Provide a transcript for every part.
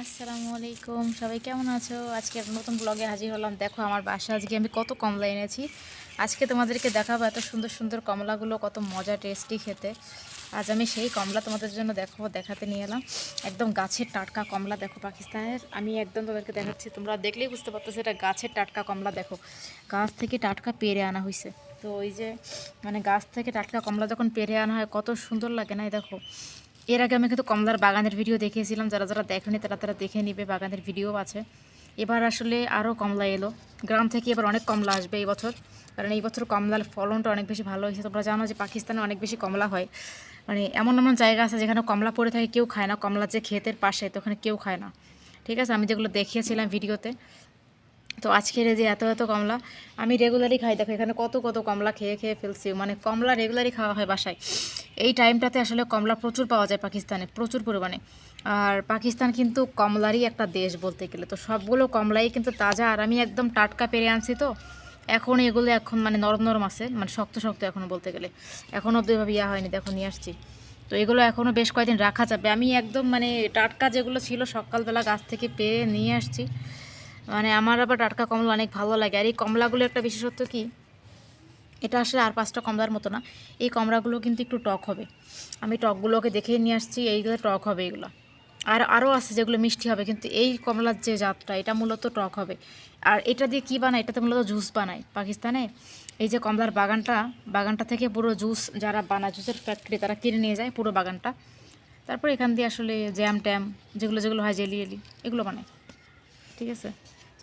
আসসালামু আলাইকুম সবাই কেমন আছো? আজকে নতুন ব্লগে হাজির হলাম। দেখো, আমার বাসা আজকে আমি কত কমলা এনেছি। আজকে তোমাদেরকে দেখাবো এত সুন্দর সুন্দর কমলাগুলো, কত মজা টেস্টি খেতে। আজ আমি সেই কমলা তোমাদের জন্য দেখো দেখাতে নিয়ে এলাম। একদম গাছের টাটকা কমলা দেখো পাকিস্তানের। আমি একদম তোমাদেরকে দেখাচ্ছি, তোমরা দেখলেই বুঝতে পারতো এটা গাছের টাটকা কমলা দেখো। গাছ থেকে টাটকা পেরে আনা হয়েছে তো ওই যে মানে গাছ থেকে টাটকা কমলা যখন পেরে আনা হয়, কত সুন্দর লাগে না দেখো। এর আগে আমি কিন্তু কমলার বাগানের ভিডিও দেখিয়েছিলাম। যারা যারা দেখেনি, তারা তারা দেখে নিবে, বাগানের ভিডিও আছে। এবার আসলে আরও কমলা এলো। গ্রাম থেকে এবার অনেক কমলা আসবে এই বছর। কারণ এই বছর কমলার ফলনটা অনেক বেশি ভালো হয়েছে। তোমরা জানো যে পাকিস্তানে অনেক বেশি কমলা হয়। মানে এমন এমন জায়গা আছে যেখানে কমলা পড়ে থাকে, কেউ খায় না। কমলা যে ক্ষেতের পাশে, তো ওখানে কেউ খায় না। ঠিক আছে? আমি যেগুলো দেখিয়েছিলাম ভিডিওতে তো আজকের যে এত এত কমলা, আমি রেগুলারই খাই। দেখো, এখানে কত কত কমলা খেয়ে খেয়ে ফেলছি। মানে কমলা রেগুলারই খাওয়া হয় বাসায়। এই টাইমটাতে আসলে কমলা প্রচুর পাওয়া যায় পাকিস্তানে, প্রচুর পরিমাণে। আর পাকিস্তান কিন্তু কমলারই একটা দেশ বলতে গেলে। তো সবগুলো কমলাই কিন্তু তাজা। আর আমি একদম টাটকা পেরে আনছি তো। এখন এগুলো এখন মানে নরম নরম আছে। মানে শক্ত শক্ত এখনও বলতে গেলে। এখনও অব্দি এভাবে ইয়া হয়নি, দেখো, নিয়ে আসছি। তো এগুলো এখনও বেশ কয়েকদিন রাখা যাবে। আমি একদম মানে টাটকা যেগুলো ছিল সকালবেলা গাছ থেকে পেয়ে নিয়ে আসছি। মানে আমার আবার টাটকা কমলা অনেক ভালো লাগে। আর এই কমলাগুলো একটা বিশেষত্ব কি? এটা আসলে আর পাঁচটা কমলার মতো না। এই কমলাগুলো কিন্তু একটু টক হবে। আমি টকগুলোকে দেখেই নিয়ে আসছি এইগুলো টক হবে এগুলো। আর আরও আছে যেগুলো মিষ্টি হবে, কিন্তু এই কমলার যে জাতটা, এটা মূলত টক হবে। আর এটা দিয়ে কী বানায়? এটাতে মূলত জুস বানায়। পাকিস্তানে এই যে কমলার বাগানটা বাগানটা থেকে পুরো জুস যারা বানায়, জুসের ফ্যাক্টরি তারা কিনে নিয়ে যায় পুরো বাগানটা। তারপর এখান দিয়ে আসলে জ্যাম ট্যাম যেগুলো যেগুলো হয় জেলি এলি এগুলো বানায়। ঠিক আছে?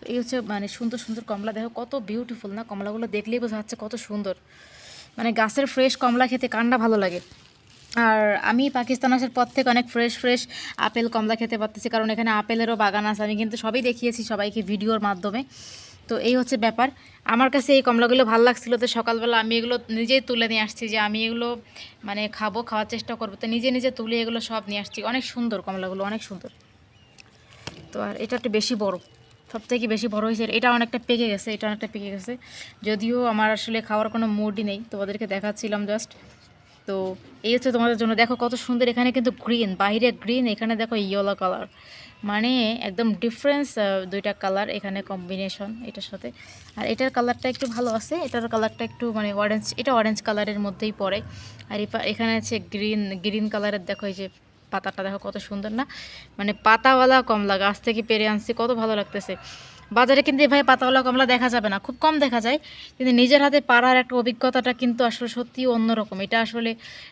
তো এই হচ্ছে মানে সুন্দর সুন্দর কমলা, দেখো কত বিউটিফুল না? কমলাগুলো দেখলেই বোঝা যাচ্ছে কত সুন্দর। মানে গাছের ফ্রেশ কমলা খেতে কান্ডা ভালো লাগে। আর আমি পাকিস্তান আসার পর থেকে অনেক ফ্রেশ ফ্রেশ আপেল কমলা খেতে পারতেছি, কারণ এখানে আপেলেরও বাগান আছে। আমি কিন্তু সবই দেখিয়েছি সবাইকে ভিডিওর মাধ্যমে। তো এই হচ্ছে ব্যাপার। আমার কাছে এই কমলাগুলো ভালো লাগছিল তো সকালবেলা আমি এগুলো নিজেই তুলে নিয়ে আসছি যে আমি এগুলো মানে খাব, খাওয়ার চেষ্টা করব। তো নিজে নিজে তুলে এগুলো সব নিয়ে আসছি। অনেক সুন্দর কমলাগুলো, অনেক সুন্দর। তো আর এটা একটু বেশি বড়। সব থেকে বেশি বড় হয়েছে। এটা অনেকটা পেকে গেছে, এটা অনেকটা পেকে গেছে। যদিও আমার আসলে খাওয়ার কোনো মুডই নেই, তোমাদেরকে দেখাচ্ছিলাম জাস্ট তো এই হচ্ছে তোমাদের জন্য। দেখো কত সুন্দর এখানে কিন্তু গ্রিন বাইরে গ্রিন এখানে দেখো ইয়েলো কালার মানে একদম ডিফারেন্স দুইটা কালার এখানে কম্বিনেশন এটার সাথে। আর এটার কালারটা একটু ভালো আছে, এটার কালারটা একটু মানে অরেঞ্জ এটা অরেঞ্জ কালারের মধ্যেই পড়ে। আর এখানে আছে গ্রিন গ্রিন কালারের দেখো এই যে পাতাটা দেখো কত সুন্দর না? মানে পাতাওয়ালা কমলা, গাছ থেকে পেরে আনছি, কত ভালো লাগতেছে। বাজারে কিন্তু এভাবে পাতাওয়ালা কমলা দেখা যাবে না, খুব কম দেখা যায়। কিন্তু নিজের হাতে পাড়ার একটা অভিজ্ঞতাটা কিন্তু আসলে সত্যিই অন্যরকম। এটা আসলে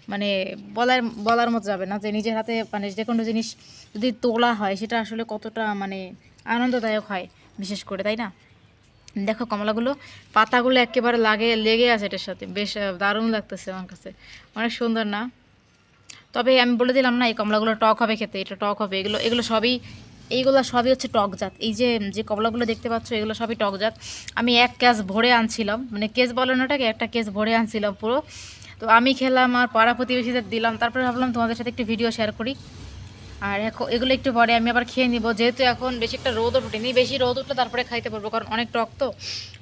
মানে বলার বলার মতো যাবে না যে নিজের হাতে মানে যে কোনো জিনিস যদি তোলা হয়, সেটা আসলে কতটা মানে আনন্দদায়ক হয়, বিশেষ করে, তাই না? দেখো কমলাগুলো, পাতাগুলো একেবারে লাগে, লেগে আছে এটার সাথে। বেশ দারুণ লাগতেছে আমার কাছে। অনেক সুন্দর না? তবে আমি বলে দিলাম না, এই কমলাগুলো টক হবে খেতে, এটা টক হবে, এগুলো এগুলো সবই, এইগুলো সবই হচ্ছে টক জাত। এই যে যে কমলাগুলো দেখতে পাচ্ছ, এগুলো সবই টক জাত। আমি এক কেস ভরে আনছিলাম মানে কেস বলো ওটাকে, একটা কেস ভরে আনছিলাম পুরো। তো আমি খেলাম আর পাড়া প্রতিবেশীদের দিলাম, তারপরে ভাবলাম তোমাদের সাথে একটি ভিডিও শেয়ার করি। আর এখন এগুলো একটু পরে আমি আবার খেয়ে নিব। যেহেতু এখন বেশি একটা রোদ উঠেনি বেশি রোদ উঠলে তারপরে খাইতে পারব, কারণ অনেক টক তো।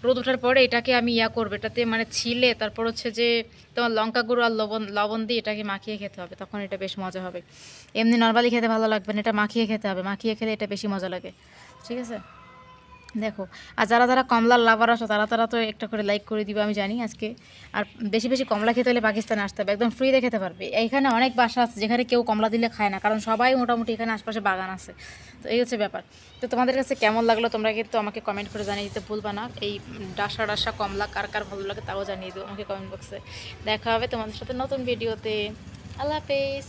রোদ ওঠার পরে এটাকে আমি ইয়া করব, এটাতে মানে ছিলে, তারপর হচ্ছে যে তোমার লঙ্কা গুঁড়ো আর লবণ লবণ দিয়ে এটাকে মাখিয়ে খেতে হবে, তখন এটা বেশ মজা হবে। এমনি নর্মালি খেতে ভালো লাগবে না, এটা মাখিয়ে খেতে হবে, মাখিয়ে খেলে এটা বেশি মজা লাগে। ঠিক আছে? দেখো, আর যারা যারা কমলার লাভার আছো, তারা তারা তো একটা করে লাইক করে দিবে, আমি জানি আজকে। আর বেশি বেশি কমলা খেতে হলে পাকিস্তানে আসতে হবে, একদম ফ্রিতে খেতে পারবে। এইখানে অনেক বাসা আছে যেখানে কেউ কমলা দিলে খায় না, কারণ সবাই মোটামুটি এখানে আশপাশে বাগান আছে। তো এই হচ্ছে ব্যাপার। তো তোমাদের কাছে কেমন লাগল তোমরা কিন্তু আমাকে কমেন্ট করে জানিয়ে দিতে ভুলবা না। এই ডাসা ডাসা কমলা কার কার ভালো লাগে তাও জানিয়ে দিও আমাকে কমেন্ট বক্সে দেখা হবে তোমাদের সাথে নতুন ভিডিওতে আল্লাহ হাফেজ।